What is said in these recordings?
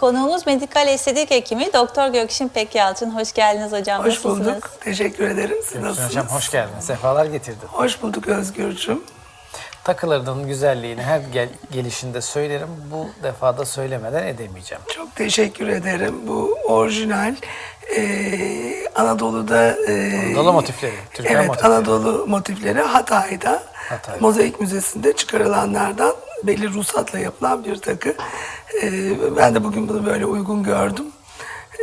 Konuğumuz medikal estetik hekimi Doktor Gökşin Pekyalçın. Hoş geldiniz hocam. Hoş Nasılsınız? bulduk. Teşekkür ederim. Siz nasılsınız? Hocam hoş geldin. Sefalar getirdin. Hoş bulduk Özgürcüm. Takılarının güzelliğini her gel- gelişinde söylerim. Bu defada söylemeden edemeyeceğim. Çok teşekkür ederim. Bu orijinal eee, Anadolu'da eee, Anadolu motifleri, Türkan evet, motifleri. Anadolu motifleri Hatay'da Hatay'da. Mozaik Müzesi'nde çıkarılanlardan belli ruhsatla yapılan bir takı. Eee, ben de bugün bunu böyle uygun gördüm.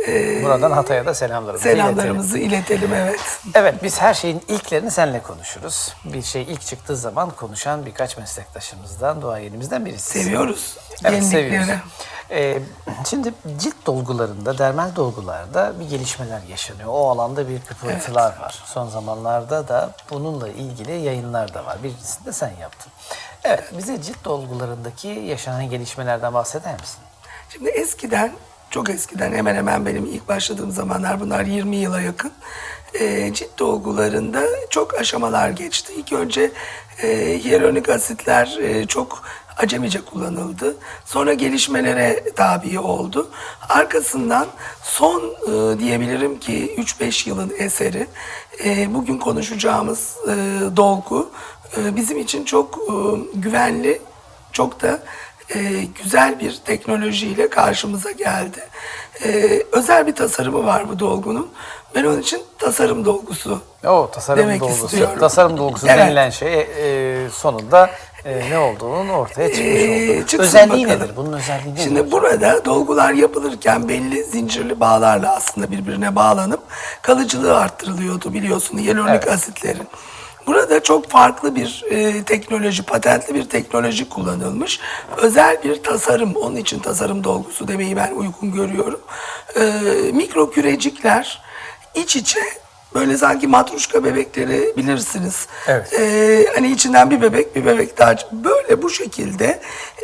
Eee, Buradan Hatay'a da selamlarımızı iletelim. selamlarımızı iletelim evet. Evet biz her şeyin ilklerini seninle konuşuruz. Bir şey ilk çıktığı zaman konuşan birkaç meslektaşımızdan, duayenimizden birisi. Seviyoruz Evet seviyoruz. Ee, şimdi cilt dolgularında, dermal dolgularda bir gelişmeler yaşanıyor. O alanda bir kıpırtılar var. Son zamanlarda da bununla ilgili yayınlar da var. Birincisini de sen yaptın. Evet, bize cilt dolgularındaki yaşanan gelişmelerden bahseder misin? Şimdi eskiden, çok eskiden hemen hemen benim ilk başladığım zamanlar bunlar 20 yıla yakın. E, cilt dolgularında çok aşamalar geçti. İlk önce e, hyaluronik asitler e, çok acemice kullanıldı. Sonra gelişmelere tabi oldu. Arkasından son e, diyebilirim ki 3-5 yılın eseri e, bugün konuşacağımız e, dolgu bizim için çok e, güvenli, çok da e, güzel bir teknolojiyle karşımıza geldi. E, özel bir tasarımı var bu dolgunun. Ben onun için tasarım dolgusu O tasarım Demek dolgusu. istiyorum. Tasarım dolgusu Evet. denilen şey e, sonunda e, ne olduğunun ortaya çıkmış Ee, oldu. çıksın Özelliği bakalım. nedir? Bunun özelliği nedir? Şimdi burada dolgular yapılırken belli zincirli bağlarla aslında birbirine bağlanıp kalıcılığı arttırılıyordu biliyorsun hyaluronik Evet. asitlerin. Burada çok farklı bir e, teknoloji, patentli bir teknoloji kullanılmış. Özel bir tasarım, onun için tasarım dolgusu demeyi ben uygun görüyorum. E, mikro kürecikler iç içe böyle sanki matruşka bebekleri bilirsiniz. Evet. Ee, hani içinden bir bebek bir bebek daha böyle bu şekilde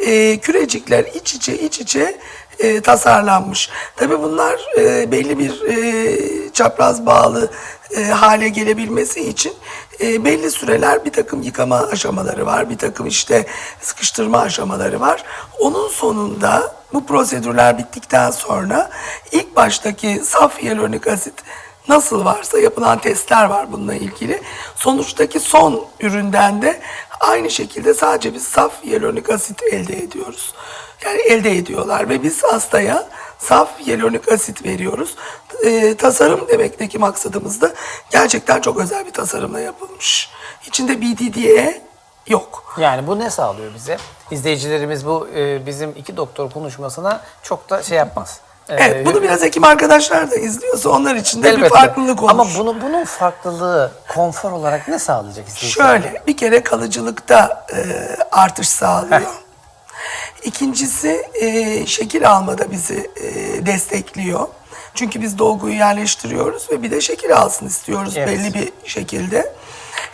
e, kürecikler iç içe iç içe e, tasarlanmış. Tabii bunlar e, belli bir e, çapraz bağlı e, hale gelebilmesi için e, belli süreler bir takım yıkama aşamaları var. Bir takım işte sıkıştırma aşamaları var. Onun sonunda bu prosedürler bittikten sonra ilk baştaki saf hyaluronik asit nasıl varsa yapılan testler var bununla ilgili. Sonuçtaki son üründen de aynı şekilde sadece biz saf hyaluronik asit elde ediyoruz. Yani elde ediyorlar ve biz hastaya saf hyaluronik asit veriyoruz. Ee, tasarım demekteki maksadımız da gerçekten çok özel bir tasarımla yapılmış. İçinde BDDE yok. Yani bu ne sağlıyor bize? İzleyicilerimiz bu e, bizim iki doktor konuşmasına çok da şey yapmaz. E, Evet, bunu biraz hekim arkadaşlar da izliyorsa onlar için de bir elbette. farklılık olur. Ama bunu, bunun farklılığı konfor olarak ne sağlayacak? Şöyle bir kere kalıcılıkta e, artış sağlıyor. İkincisi e, şekil almada bizi e, destekliyor. Çünkü biz dolguyu yerleştiriyoruz ve bir de şekil alsın istiyoruz Evet. belli bir şekilde.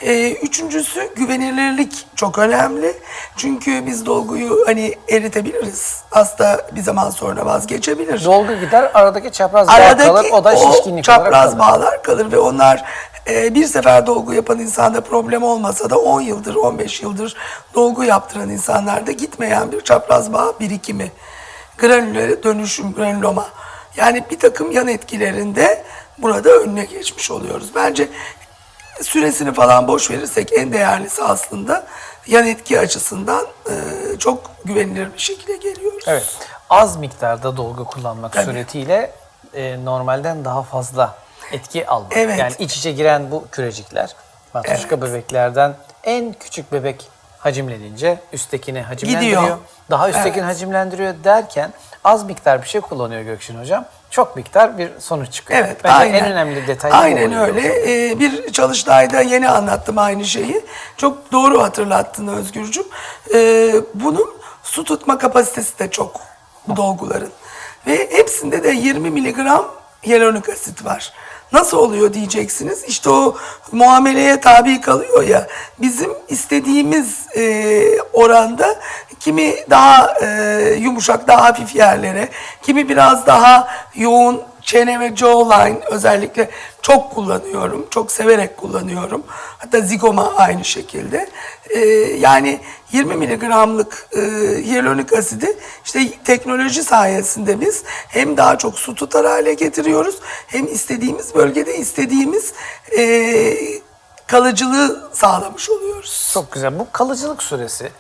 E, üçüncüsü güvenilirlik çok önemli. Çünkü biz dolguyu hani eritebiliriz. Hasta bir zaman sonra vazgeçebilir. Dolgu gider, aradaki çapraz bağ Aradaki kalır, o da o şişkinlik olarak çapraz kalır. bağlar kalır ve onlar e, bir sefer dolgu yapan insanda problem olmasa da 10 yıldır, 15 yıldır dolgu yaptıran insanlarda gitmeyen bir çapraz bağ birikimi. Granüllere dönüşüm, granüloma. Yani bir takım yan etkilerinde burada önüne geçmiş oluyoruz. Bence süresini falan boş verirsek en değerlisi aslında yan etki açısından e, çok güvenilir bir şekilde geliyoruz. Evet. Az miktarda dolgu kullanmak Tabii. suretiyle e, normalden daha fazla etki almak. Evet. Yani iç içe giren bu kürecikler, matruşka bebeklerden en küçük bebek hacimlenince üsttekini hacimlendiriyor. Gidiyor. Daha üsttekini Evet. hacimlendiriyor derken az miktar bir şey kullanıyor Gökşin Hocam. Çok miktar bir sonuç çıkıyor. Evet, Bence aynen. en önemli detay bu Aynen öyle. Ee, bir çalıştayda yeni anlattım aynı şeyi. Çok doğru hatırlattın Özgürcüm. Ee, bunun su tutma kapasitesi de çok bu dolguların. Ve hepsinde de 20 miligram hyaluronik asit var. Nasıl oluyor diyeceksiniz. İşte o muameleye tabi kalıyor ya. Bizim istediğimiz e, oranda kimi daha e, yumuşak, daha hafif yerlere, kimi biraz daha yoğun çene ve jawline özellikle çok kullanıyorum. Çok severek kullanıyorum. Hatta zigoma aynı şekilde. Ee, yani 20 miligramlık e, hyaluronik asidi işte teknoloji sayesinde biz hem daha çok su tutar hale getiriyoruz hem istediğimiz bölgede istediğimiz e, kalıcılığı sağlamış oluyoruz. Çok güzel. Bu kalıcılık süresi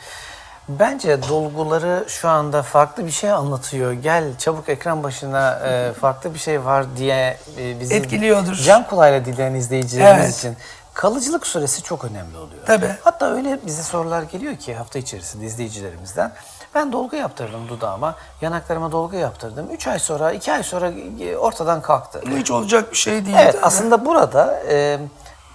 bence dolguları şu anda farklı bir şey anlatıyor. Gel çabuk ekran başına e, farklı bir şey var diye e, bizi Etkiliyordur. can kulağıyla dinleyen izleyicilerimiz Evet. için kalıcılık süresi çok önemli oluyor. Tabii. Hatta öyle bize sorular geliyor ki hafta içerisinde izleyicilerimizden. Ben dolgu yaptırdım dudağıma, yanaklarıma dolgu yaptırdım. 3 ay sonra, 2 ay sonra e, ortadan kalktı. Bu hiç olacak bir şey değil. Evet aslında burada e,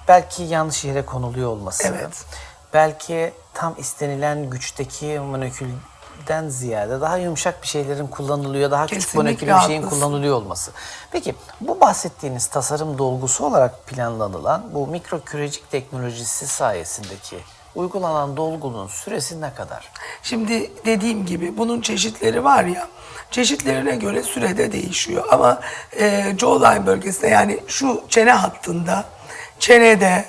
belki yanlış yere konuluyor olması. Evet. Belki tam istenilen güçteki molekülden ziyade daha yumuşak bir şeylerin kullanılıyor, daha küçük Kesinlikle bir şeyin haklısın. kullanılıyor olması. Peki bu bahsettiğiniz tasarım dolgusu olarak planlanılan bu mikro kürecik teknolojisi sayesindeki uygulanan dolgunun süresi ne kadar? Şimdi dediğim gibi bunun çeşitleri var ya, çeşitlerine göre sürede değişiyor. Ama e, jawline bölgesinde yani şu çene hattında, çenede,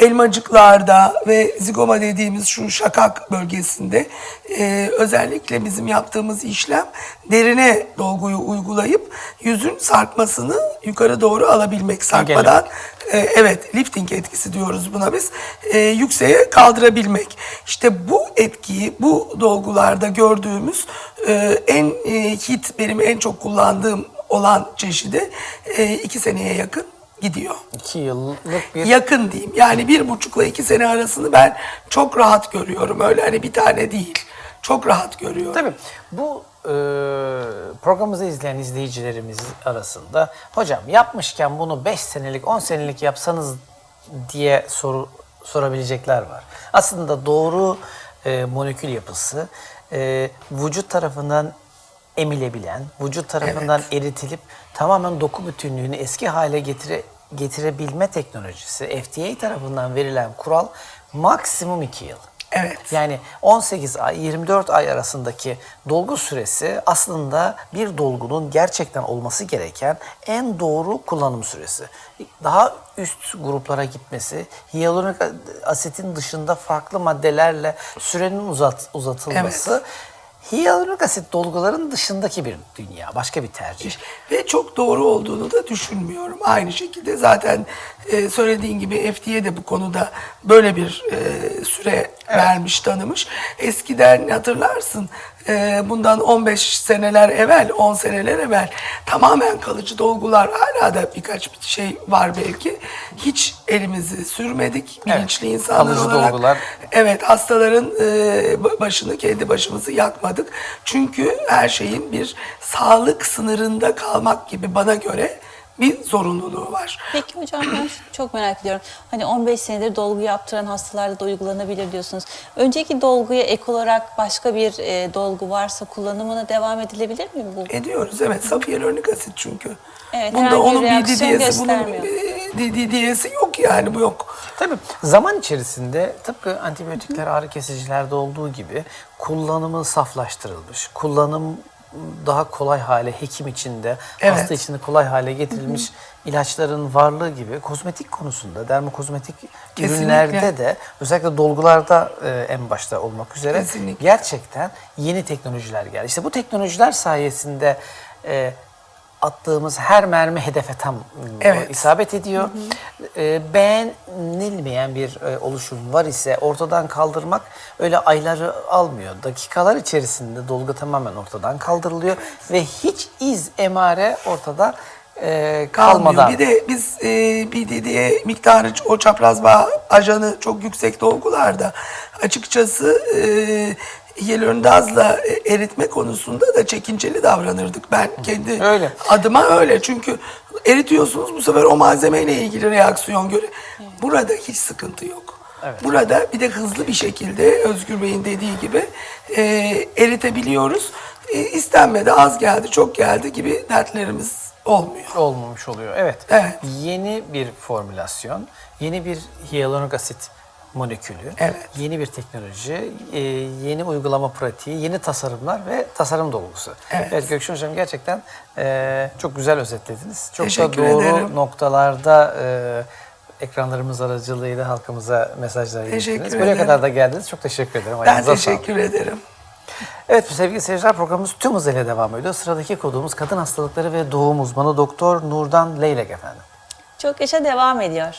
elmacıklarda ve zigoma dediğimiz şu şakak bölgesinde e, özellikle bizim yaptığımız işlem derine dolguyu uygulayıp yüzün sarkmasını yukarı doğru alabilmek sarkmadan e, evet lifting etkisi diyoruz buna biz e, yükseğe kaldırabilmek. İşte bu etkiyi bu dolgularda gördüğümüz e, en e, hit benim en çok kullandığım olan çeşidi e, iki seneye yakın gidiyor. İki yıllık bir Yakın diyeyim. Yani bir buçukla iki sene arasını ben çok rahat görüyorum. Öyle hani bir tane değil. Çok rahat görüyorum. Tabii bu e, programımızı izleyen izleyicilerimiz arasında hocam yapmışken bunu 5 senelik 10 senelik yapsanız diye soru sorabilecekler var. Aslında doğru e, molekül yapısı e, vücut tarafından emilebilen, vücut tarafından eritilip tamamen doku bütünlüğünü eski hale getire, getirebilme teknolojisi FDA tarafından verilen kural maksimum 2 yıl. Evet. Yani 18 ay 24 ay arasındaki dolgu süresi aslında bir dolgunun gerçekten olması gereken en doğru kullanım süresi. Daha üst gruplara gitmesi, hyaluronik asitin dışında farklı maddelerle sürenin uzat, uzatılması hyaluronik asit dolguların dışındaki bir dünya, başka bir tercih. Ve çok doğru olduğunu da düşünmüyorum. Aynı şekilde zaten e, söylediğin gibi FDA de bu konuda böyle bir e, süre vermiş, tanımış. Eskiden hatırlarsın e, bundan 15 seneler evvel, 10 seneler evvel tamamen kalıcı dolgular hala da birkaç bir şey var belki. Hiç elimizi sürmedik bilinçli insanlar kalıcı olarak. dolgular. Evet hastaların e, ba- başını kendi başımızı yakmadık. Çünkü her şeyin bir sağlık sınırında kalmak gibi bana göre bir zorunluluğu var. Peki hocam ben çok merak ediyorum. Hani 15 senedir dolgu yaptıran hastalarda da uygulanabilir diyorsunuz. Önceki dolguya ek olarak başka bir e, dolgu varsa kullanımına devam edilebilir mi bu? Ediyoruz evet saf hyaluronik asit çünkü. Evet, Bunda herhangi bir onun bir reaksiyon DDS'i bunun göstermiyor. bir DDS'i yok yani bu yok. Tabii zaman içerisinde tıpkı antibiyotikler, ağrı kesicilerde olduğu gibi kullanımı saflaştırılmış. Kullanım daha kolay hale hekim içinde, Evet. hasta içinde kolay hale getirilmiş ilaçların varlığı gibi kozmetik konusunda, dermokozmetik Kesinlikle. ürünlerde de özellikle dolgularda e, en başta olmak üzere Kesinlikle. gerçekten yeni teknolojiler geldi. İşte bu teknolojiler sayesinde e, attığımız her mermi hedefe tam e, Evet. isabet ediyor. E, beğenilmeyen bir e, oluşum var ise ortadan kaldırmak öyle ayları almıyor. Dakikalar içerisinde dolgu tamamen ortadan kaldırılıyor ve hiç iz emare ortada e, kalmıyor. kalmadan. Bir de biz e, BDD'ye miktarı o çapraz bağ ajanı çok yüksek dolgularda açıkçası e, hyaluronidazla eritme konusunda da çekinceli davranırdık. Ben kendi Öyle. adıma öyle. Çünkü eritiyorsunuz bu sefer o malzemeyle ilgili reaksiyon göre. Burada hiç sıkıntı yok. Burada bir de hızlı bir şekilde Özgür Bey'in dediği gibi e, eritebiliyoruz. E, istenmedi, az geldi, çok geldi gibi dertlerimiz olmuyor. olmamış oluyor. Evet. Evet. Yeni bir formülasyon, yeni bir hyaluronik asit molekülü, Evet. yeni bir teknoloji, e, yeni uygulama pratiği, yeni tasarımlar ve tasarım dolgusu. Evet. Gökşen Hocam gerçekten e, çok güzel özetlediniz. Çok Teşekkür da doğru ederim. noktalarda e, ekranlarımız aracılığıyla halkımıza mesajlar ilettiniz. Buraya kadar da geldiniz. Çok teşekkür ederim. Ben Ayağınıza sağlık. teşekkür ederim. Evet sevgili seyirciler programımız tüm hızıyla devam ediyor. Sıradaki konuğumuz kadın hastalıkları ve doğum uzmanı Doktor Nurdan Leylek efendim. Çok yaşa devam ediyor.